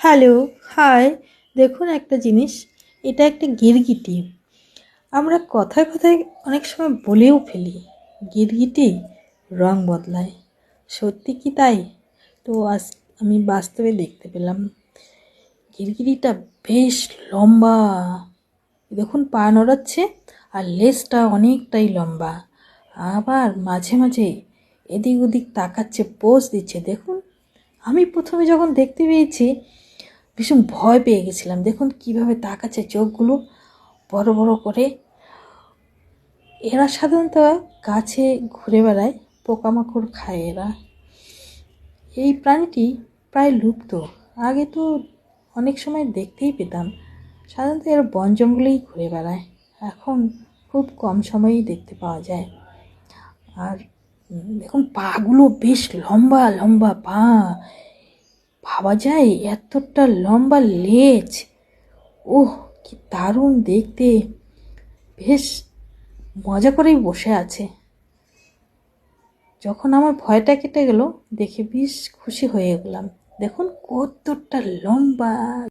Hello, high. দেখুন একটা জিনিস, এটা একটা গিরগিটি। আমরা কথায় কথায় অনেক সময় বলেও ফেলি, গিরগিটি রং বদলায়। সত্যি কি তাই? তো আজ আমি বাস্তবে দেখতে পেলাম, গিরগিটিটা বেশ লম্বা। দেখুন, পা নড়াচ্ছে আর লেজটা অনেকটাই লম্বা। আবার মাঝে মাঝে এদিক ওদিক তাকাচ্ছে, পোজ দিচ্ছে। দেখুন, আমি প্রথমে যখন দেখতে পেয়েছি ভীষণ ভয় পেয়ে গেছিলাম। দেখুন কীভাবে তাকাচ্ছে চোখগুলো বড় বড় করে। এরা সাধারণত গাছে ঘুরে বেড়ায়, পোকামাকড় খায় এরা। এই প্রাণীটি প্রায় লুপ্ত। আগে তো অনেক সময় দেখতেই পেতাম, সাধারণত এরা বন জঙ্গলেই ঘুরে বেড়ায়। এখন খুব কম সময়েই দেখতে পাওয়া যায়। আর দেখুন পাগুলো বেশ লম্বা লম্বা পা। ভাবা যায়? এতটা লম্বা লেজ। ওহ, কি দারুণ দেখতে। বেশ, মজা করেই বসে আছে। যখন আমার ভয়টা কেটে গেল, দেখে বেশ খুশি হয়ে গেলাম। দেখুন, কতটা লম্বা।